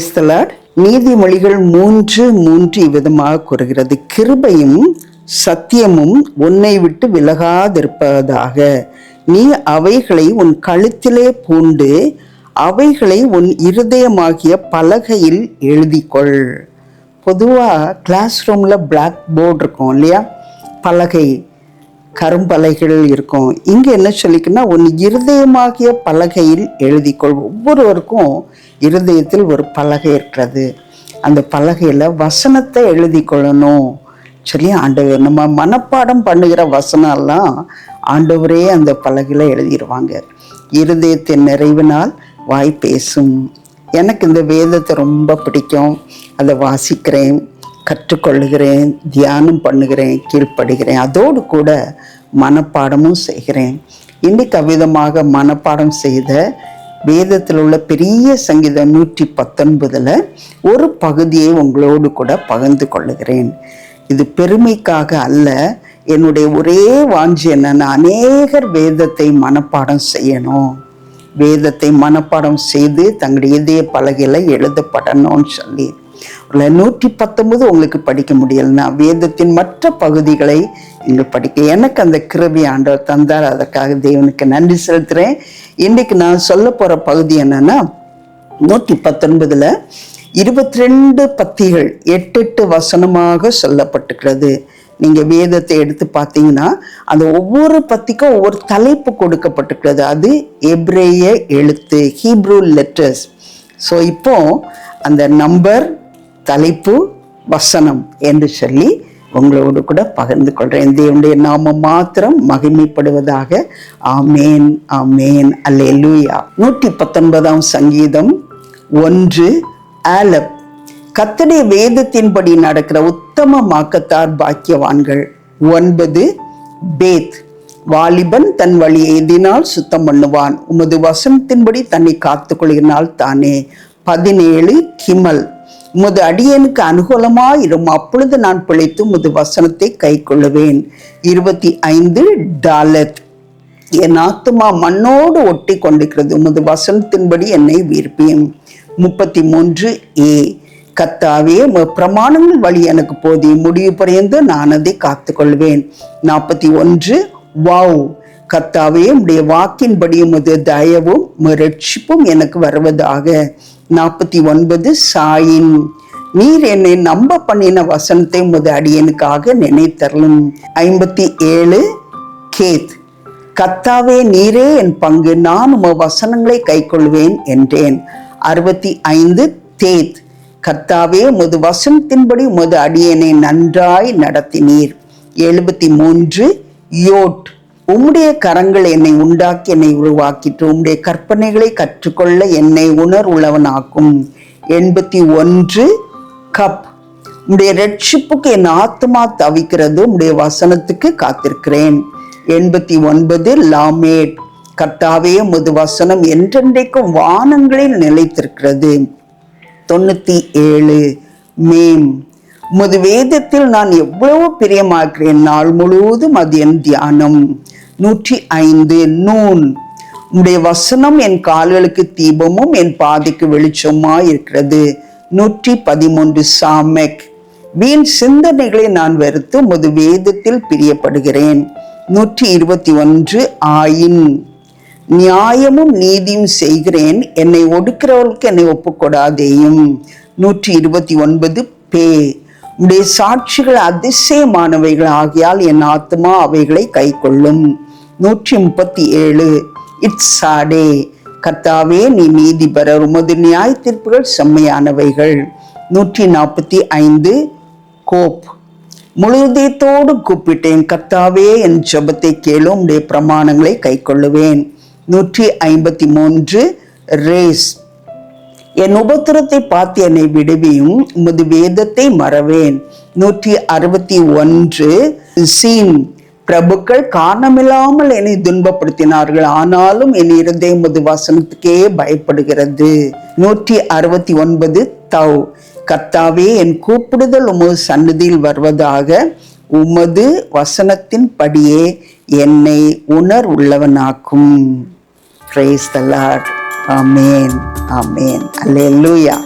Praise the Lord நீதிமொழிகள் மூன்று மூன்று இவ்விதமாக கூறுகிறது. கிருபையும் சத்தியமும் உன்னை விட்டு விலகாதிருப்பதாக. நீ அவைகளை உன் கழுத்திலே பூண்டு அவைகளை உன் இருதயமாகிய பலகையில் எழுதிக்கொள். பொதுவாக கிளாஸ் ரூமில் பிளாக் போர்டு இருக்கும் இல்லையா? பலகை. கரும்பலகைகள் இருக்கும். இங்கே என்ன சொல்லிக்குன்னா உன் இருதயமாகிய பலகையில் எழுதிக்கொள். ஒவ்வொருவருக்கும் இருதயத்தில் ஒரு பலகை இருக்கிறது. அந்த பலகையில் வசனத்தை எழுதி கொள்ளணும் சொல்லி ஆண்டவர் நம்ம மனப்பாடம் பண்ணுகிற வசனம்லாம் ஆண்டவரே அந்த பலகையில் எழுதிடுவாங்க இருதயத்தின் நிறைவினால் வாய் பேசும். எனக்கு இந்த வேதத்தை ரொம்ப பிடிக்கும். அதை வாசிக்கிறேன். கற்றுக்கொள்ளுகிறேன் தியானம் பண்ணுகிறேன் கீழ்ப்படுகிறேன் அதோடு கூட மனப்பாடமும் செய்கிறேன். இன்னைக்கு அவ்விதமாக மனப்பாடம் செய்த வேதத்தில் உள்ள பெரிய சங்கீதம் நூற்றி பத்தொன்பதில் ஒரு பகுதியை உங்களோடு கூட பகிர்ந்து கொள்ளுகிறேன். இது பெருமைக்காக அல்ல என்னுடைய ஒரே வாஞ்சி என்னன்னா அநேகர் வேதத்தை மனப்பாடம் செய்யணும். வேதத்தை மனப்பாடம் செய்து தங்களுடைய இதய பலகையில் எழுதப்படணும்னு சொல்லி. நூற்றி பத்தொன்பது உங்களுக்கு படிக்க முடியலன்னா வேதத்தின் மற்ற பகுதிகளை நீங்கள் படிக்க. எனக்கு அந்த கிருபி ஆண்டவர் தந்தார். அதற்காக தேவனுக்கு நன்றி செலுத்துகிறேன் இன்றைக்கு நான் சொல்ல போகிற பகுதி என்னன்னா நூற்றி பத்தொன்பதில் இருபத்தி ரெண்டு பத்திகள் எட்டு எட்டு வசனமாக சொல்லப்பட்டுக்கிறது நீங்கள் வேதத்தை எடுத்து பார்த்தீங்கன்னா அந்த ஒவ்வொரு பத்திக்கும் ஒவ்வொரு தலைப்பு கொடுக்கப்பட்டிருக்கிறது. அது எப்ரேய எழுத்து ஹீப்ரூ லெட்டர்ஸ் ஸோ இப்போ அந்த நம்பர் தலைப்பு வசனம் என்று சொல்லி உங்களோடு கூட பகிர்ந்து கொள்கிறேன் தேவனுடைய நாம மாத்திரம் மகிமைப்படுவதாக ஆமேன் ஆமேன் அல்லேலூயா. நூற்றி பத்தொன்பதாம் சங்கீதம் ஒன்று ஆலப். கத்தடைய வேதத்தின்படி நடக்கிற உத்தம மாக்கத்தார் பாக்கியவான்கள் ஒன்பது பேத். வாலிபன் தன் வழியை எதினால் சுத்தம் பண்ணுவான். உமது வசனத்தின்படி தன்னை காத்துக்கொள்கினால் தானே. பதினேழு கிமல். உமது அடியனுக்கு அனுகூலமாயிரும். அப்பொழுது நான் பிழைத்து உமது வசனத்தை கை கொள்ளுவேன் இருபத்தி ஐந்து டாலத். என் ஆத்துமா மண்ணோடு ஒட்டி கொண்டிருக்கிறது உமது வசனத்தின்படி என்னை வீர்ப்பியும். முப்பத்தி மூன்று ஏ. கத்தாவே பிரமாணங்கள் வழி எனக்கு போதி முடிவு பரியந்து நான் அதை காத்து கொள்வேன் நாற்பத்தி ஒன்று வாவ். கத்தாவே உடைய வாக்கின்படி உமது தயவும் ரட்சிப்பும் எனக்கு வருவதாக. நாற்பத்தி ஒன்பது சாயின். நீர் என்னை நம்ப பண்ணின வசனத்தை உமது அடியனுக்காக நினைத்தரலும் ஐம்பத்தி ஏழு கேத். கத்தாவே நீரே என் பங்கு. நான் உம வசனங்களை கைக்கொள்வேன் என்றேன். அறுபத்தி ஐந்து தேத். கர்த்தாவே உமது வசனத்தின்படி உமது அடியனை நன்றாய் நடத்தினீர். எழுபத்தி மூன்று யோட். உம்முடைய கரங்கள் என்னை உண்டாக்கி என்னை உருவாக்கிட்டு உம்முடைய கற்பனைகளை கற்றுக்கொள்ள என்னை உணர் உள்ளவனாக்கும். எண்பத்தி ஒன்று கப். உம்முடைய ரட்சிப்புக்கு என் ஆத்மா தவிக்கிறது. உம்முடைய வசனத்துக்கு காத்திருக்கிறேன். எண்பத்தி ஒன்பது லாமேட். கர்த்தாவே முது வசனம் என்றென்றைக்கும் வானங்களில் நிலைத்திருக்கிறது. தொண்ணூத்தி ஏழு மேம். முது வேதத்தில் நான் எவ்வளவு பிரியமாக்கிறேன். நாள் முழுவதும் அது என் தியானம். நூற்றி ஐந்து நூன். உடைய வசனம் என் கால்களுக்கு தீபமும் என் பாதைக்கு வெளிச்சமாக இருக்கிறது. நூற்றி பதிமூன்று சாமெக். வீண் சிந்தனைகளை நான் வெறுத்து முது வேதத்தில் பிரியப்படுகிறேன். நூற்றி இருபத்தி ஒன்று ஆயின். நியாயமும் நீதியும் செய்கிறேன். என்னை ஒடுக்கிறவர்களுக்கு என்னை ஒப்புக்கொடாதேயும். நூற்றி இருபத்தி ஒன்பது பே. உடைய சாட்சிகள் அதிசயமானவைகள் ஆகியால் என் ஆத்மா அவைகளை கை கொள்ளும் நூற்றி முப்பத்தி ஏழு. இட்ஸ் சாடே. கர்த்தாவே நீ நீதிபரர் உமது நியாய தீர்ப்புகள் செம்மையானவைகள். நூற்றி நாற்பத்தி ஐந்து கோப். முழுதயத்தோடு கூப்பிட்டேன் கர்த்தாவே என் ஜபத்தை கேளும் உடைய பிரமாணங்களை கைக்கொள்ளுவேன். நூற்றி ஐம்பத்தி மூன்று ரேஸ். என் உபத்திரத்தை பார்த்து என்னை விடுவியும் உமது வேதத்தை மறவேன். நூற்றி அறுபத்தி ஒன்று சீன் பிரபுக்கள் காரணமில்லாமல் என்னை துன்பப்படுத்தினார்கள். ஆனாலும் என் இருதயம் உமது வசனத்துக்கே பயப்படுகிறது. நூற்றி அறுபத்தி ஒன்பது தவ். கர்த்தாவே என் கூப்பிடுதல் உமது சன்னதியில் வருவதாக உமது வசனத்தின் படியே என்னை உணர் உள்ளவனாக்கும் praise the amen amen hallelujah